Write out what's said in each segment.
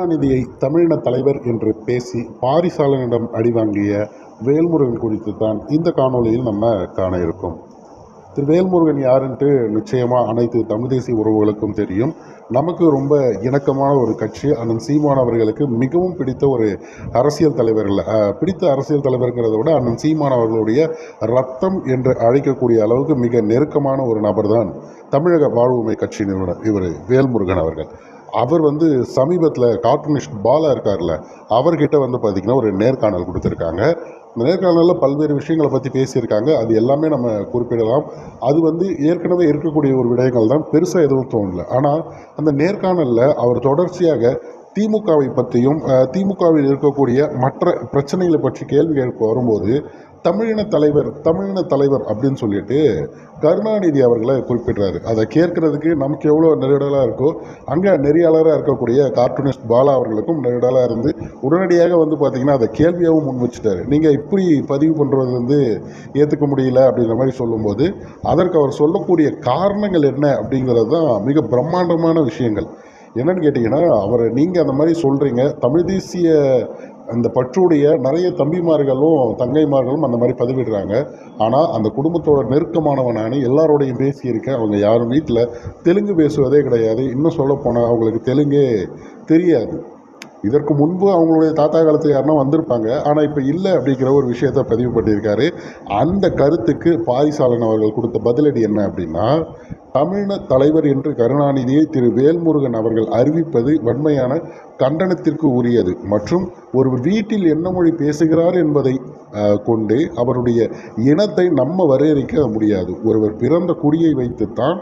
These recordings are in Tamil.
கருணாநிதியை தமிழின தலைவர் என்று பேசி பாரிசாலனிடம் அடிவாங்கிய வேல்முருகன் குறித்து தான் இந்த காணொளியில் நம்ம காண இருக்கோம். திரு வேல்முருகன் யாருன்ட்டு நிச்சயமாக அனைத்து தமிழ் தேசிய உறவுகளுக்கும் தெரியும். நமக்கு ரொம்ப இணக்கமான ஒரு கட்சி. அண்ணன் சீமான் அவர்களுக்கு மிகவும் பிடித்த ஒரு அரசியல் தலைவர்கள் பிடித்த அரசியல் தலைவருங்கிறத விட அண்ணன் சீமான் அவர்களுடைய ரத்தம் என்று அழைக்கக்கூடிய அளவுக்கு மிக நெருக்கமான ஒரு நபர் தான் தமிழக வாழ்வுமை கட்சி நிறுவனர் இவர் வேல்முருகன் அவர்கள். அவர் வந்து சமீபத்தில் கார்ட்டூனிஸ்ட் பாலா இருக்கார்ல அவர்கிட்ட வந்து பார்த்திங்கன்னா ஒரு நேர்காணல் கொடுத்துருக்காங்க. இந்த நேர்காணலில் பல்வேறு விஷயங்களை பற்றி பேசியிருக்காங்க. அது எல்லாமே நம்ம குறிப்பிடலாம். அது வந்து ஏற்கனவே இருக்கக்கூடிய ஒரு விடயங்கள் தான். பெருசாக எதுவும் தோணல. ஆனால் அந்த நேர்காணலில் அவர் தொடர்ச்சியாக திமுகவை பற்றியும் திமுகவில் இருக்கக்கூடிய மற்ற பிரச்சனைகளை பற்றி கேள்வி கேட்க வரும்போது தமிழின தலைவர் தமிழின தலைவர் அப்படின்னு சொல்லிட்டு கருணாநிதி அவர்களை குறிப்பிடுறாரு. அதை கேட்கறதுக்கு நமக்கு எவ்வளோ நெருடலாக இருக்கோ அங்கே நெறியாளராக இருக்கக்கூடிய கார்ட்டூனிஸ்ட் பாலா அவர்களுக்கும் நெருடலாக இருந்து உடனடியாக வந்து பார்த்திங்கன்னா அதை கேள்வியாகவும் முன் வச்சுட்டாரு. நீங்கள் இப்படி பதிவு பண்ணுறது வந்து ஏற்றுக்க முடியல அப்படிங்கிற மாதிரி சொல்லும்போது அதற்கு அவர் சொல்லக்கூடிய காரணங்கள் என்ன அப்படிங்கிறது தான் மிக பிரம்மாண்டமான விஷயங்கள். என்னன்னு கேட்டிங்கன்னா அவரை நீங்கள் அந்த மாதிரி சொல்கிறீங்க தமிழ் தேசிய அந்த பற்றுடைய நிறைய தம்பிமார்களும் தங்கைமார்களும் அந்த மாதிரி பதிவிடுறாங்க. ஆனால் அந்த குடும்பத்தோட நெருக்கமானவன் நான் எல்லாரோடையும் பேசியிருக்கேன் அவங்க யாரும் வீட்டில் தெலுங்கு பேசுவதே கிடையாது. இன்னும் சொல்லப்போனால் அவங்களுக்கு தெலுங்கே தெரியாது. இதற்கு முன்பு அவங்களுடைய தாத்தா காலத்தில் யாருன்னா வந்திருப்பாங்க. ஆனால் இப்போ இல்லை அப்படிங்கிற ஒரு விஷயத்தை பதிவு பண்ணியிருக்காரு. அந்த கருத்துக்கு பாரிசாலன் அவர்கள் கொடுத்த பதிலடி என்ன அப்படின்னா தமிழின தலைவர் என்று கருணாநிதியை திரு வேல்முருகன் அவர்கள் அறிவிப்பது வன்மையான கண்டனத்திற்கு உரியது. மற்றும் ஒருவர் வீட்டில் என்ன மொழி பேசுகிறார் என்பதை கொண்டு அவருடைய இனத்தை நம்ம வரையறுக்க முடியாது. ஒருவர் பிறந்த குடியை வைத்துத்தான்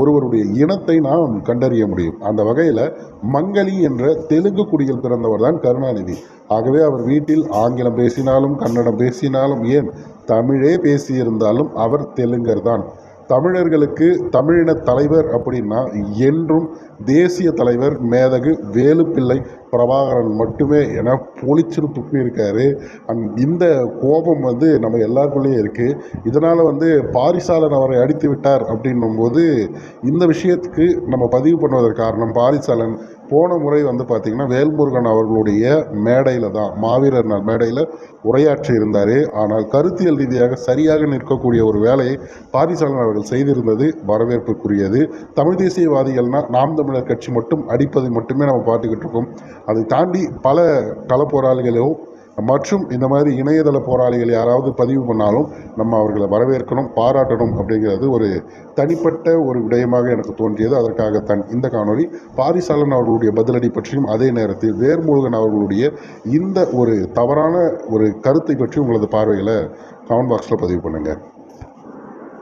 ஒருவருடைய இனத்தை நாம் கண்டறிய முடியும். அந்த வகையில் மங்களி என்ற தெலுங்கு குடியில் பிறந்தவர் தான் கருணாநிதி. ஆகவே அவர் வீட்டில் ஆங்கிலம் பேசினாலும் கன்னடம் பேசினாலும் ஏன் தமிழே பேசியிருந்தாலும் அவர் தெலுங்கர் தான். தமிழர்களுக்கு தமிழின தலைவர் அப்படின்னா என்றும் தேசிய தலைவர் மேதகு வேலுப்பிள்ளை பிரபாகரன் மட்டுமே என பொழிச்சிரு துப்பி அண்ட் இந்த கோபம் வந்து நம்ம எல்லாருக்குள்ளேயும் இருக்குது இதனால் வந்து பாரிசாலன் அவரை அடித்து விட்டார் அப்படின்னும்போது இந்த விஷயத்துக்கு நம்ம பதிவு பண்ணுவதற்கு காரணம் பாரிசாலன். போன முறை வந்து பார்த்திங்கன்னா வேல்முருகன் அவர்களுடைய மேடையில் தான் மாவீரர் மேடையில் உரையாற்றி இருந்தார். ஆனால் கருத்தியல் ரீதியாக சரியாக நிற்கக்கூடிய ஒரு வேலையை பாரிசாலன் அவர்கள் செய்திருந்தது வரவேற்புக்குரியது. தமிழ் தேசியவாதிகள்னால் நாம் தமிழர் கட்சி மட்டும் அடிப்பதை மட்டுமே நம்ம பார்த்துக்கிட்டு இருக்கோம். அதை தாண்டி பல களப்போராளிகளோ மற்றும் இந்த மாதிரி இணையதள போராளிகள் யாராவது பதிவு பண்ணாலும் நம்ம அவர்களை வரவேற்கணும் பாராட்டணும் அப்படிங்கிறது ஒரு தனிப்பட்ட ஒரு விடயமாக எனக்கு தோன்றியது. அதற்காகத்தான் இந்த காணொளி பாரிசாலன் அவர்களுடைய பதிலடி பற்றியும் அதே நேரத்தில் வேர்முருகன் அவர்களுடைய இந்த ஒரு தவறான ஒரு கருத்தை பற்றி உங்களது பார்வைகளை கமெண்ட் பாக்ஸில் பதிவு பண்ணுங்கள்